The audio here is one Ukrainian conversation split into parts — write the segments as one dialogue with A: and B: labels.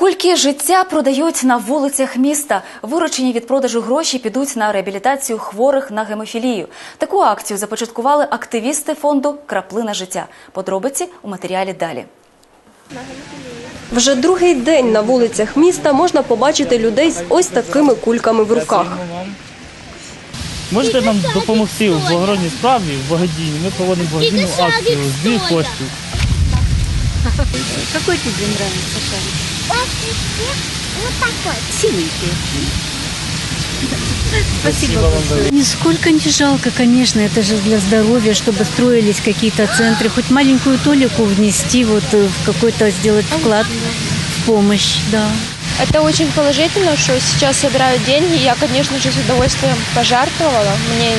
A: Кульки життя продають на вулицях міста. Виручені від продажу гроші підуть на реабілітацію хворих на гемофілію. Таку акцію започаткували активісти фонду Краплина життя. Подробиці у матеріалі далі.
B: Вже другий день на вулицях міста можна побачити людей з ось такими кульками в руках.
C: Можете нам допомогти у благородній справі, в благодійній. Ми проводимо благодійну акцію збір коштів.
D: Какой тебе нравится шарик?
E: Вот такой.
D: Синенький. Спасибо большое. Нисколько не жалко, конечно, это же для здоровья, чтобы строились какие-то центры, хоть маленькую толику внести, вот э, в какой-то сделать вклад в помощь, да.
F: Это очень положительно, что сейчас собирают деньги. Я, конечно же, с удовольствием пожертвовала. Мне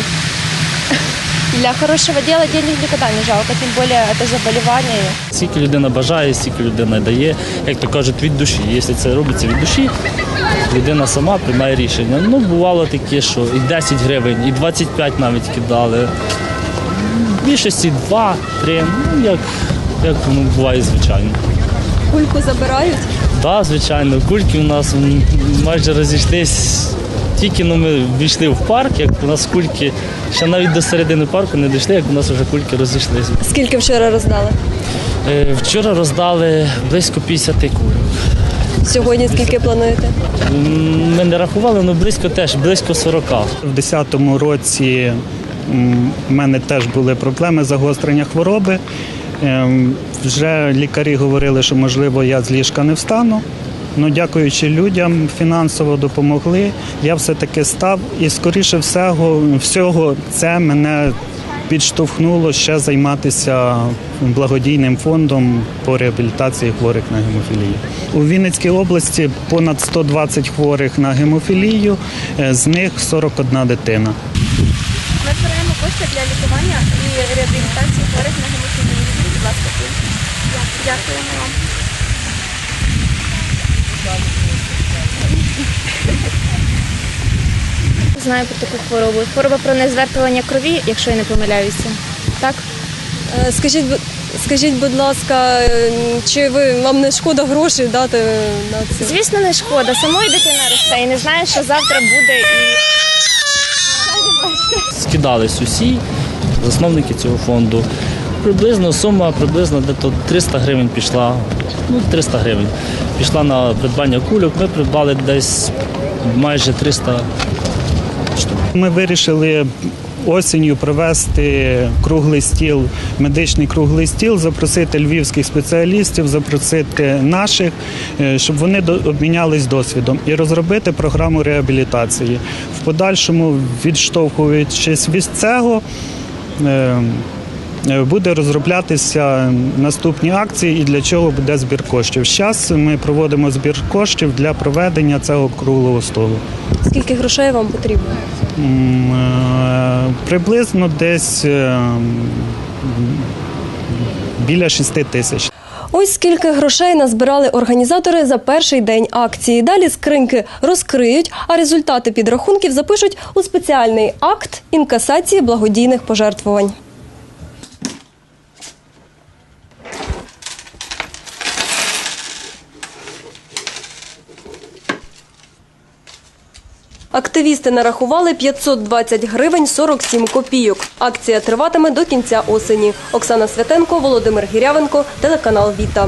F: для хорошего дела денег никогда не жалко, тем более это заболевание.
C: Скільки людина бажає, стільки людина дає, як то кажуть, від душі. Якщо це робиться від душі, людина сама приймає рішення. Ну, бувало таке, що і 10 гривень, і 25 навіть кидали. В більшості 2-3, ну як, як воно буває, звичайно.
B: Кульку забирають.
C: Так, звичайно, кульки у нас майже розійшлись. Тільки ну, ми війшли в парк, як у нас кульки, ще навіть до середини парку не дійшли, як у нас вже кульки розійшлись.
B: Скільки вчора роздали?
C: Е, Вчора роздали близько 50 кульок.
B: Сьогодні скільки плануєте?
C: Ми не рахували, але близько теж, близько 40.
G: В 10-му році в мене теж були проблеми загострення хвороби. Ем, Вже лікарі говорили, що можливо я з ліжка не встану. Ну, дякуючи людям, фінансово допомогли. Я все-таки став, і скоріше всього, всього це мене підштовхнуло ще займатися благодійним фондом по реабілітації хворих на гемофілію. У Вінницькій області понад 120 хворих на гемофілію, е, з них 41 дитина.
F: Ми збираємо кошти для лікування і реабілітації хворих на гемофілію. Будь ласка, Дякуємо вам. Знаю про таку хворобу. Хвороба про незвертування крові, якщо я не помиляюся. Так?
B: Е, Скажіть, скажіть, будь ласка, чи ви вам не шкода грошей дати на це?
F: Звісно, не шкода. Самої дитина росте і не знає, що завтра буде. І
C: Скидались усі засновники цього фонду. Приблизно сума приблизно дето 300 гривень пішла. Ну, 300 гривень. Пішла на придбання кульок. Ми придбали десь майже 300 штук.
G: Ми вирішили осінню провести круглий стіл, медичний круглий стіл, запросити львівських спеціалістів, запросити наших, е, щоб вони обмінялись досвідом і розробити програму реабілітації. В подальшому, відштовхуючись від цього, е, е, Буде розроблятися наступні акції і для чого буде збір коштів. Зараз ми проводимо збір коштів для проведення цього круглого столу.
B: Скільки грошей вам потрібно?
G: М, е, Приблизно десь е, біля 6 тисяч.
B: Ось скільки грошей назбирали організатори за перший день акції. Далі скриньки розкриють, а результати підрахунків запишуть у спеціальний акт інкасації благодійних пожертвувань. Активісти нарахували 520 гривень 47 копійок. Акція триватиме до кінця осені. Оксана Святенко, Володимир Гірявенко, телеканал Віта.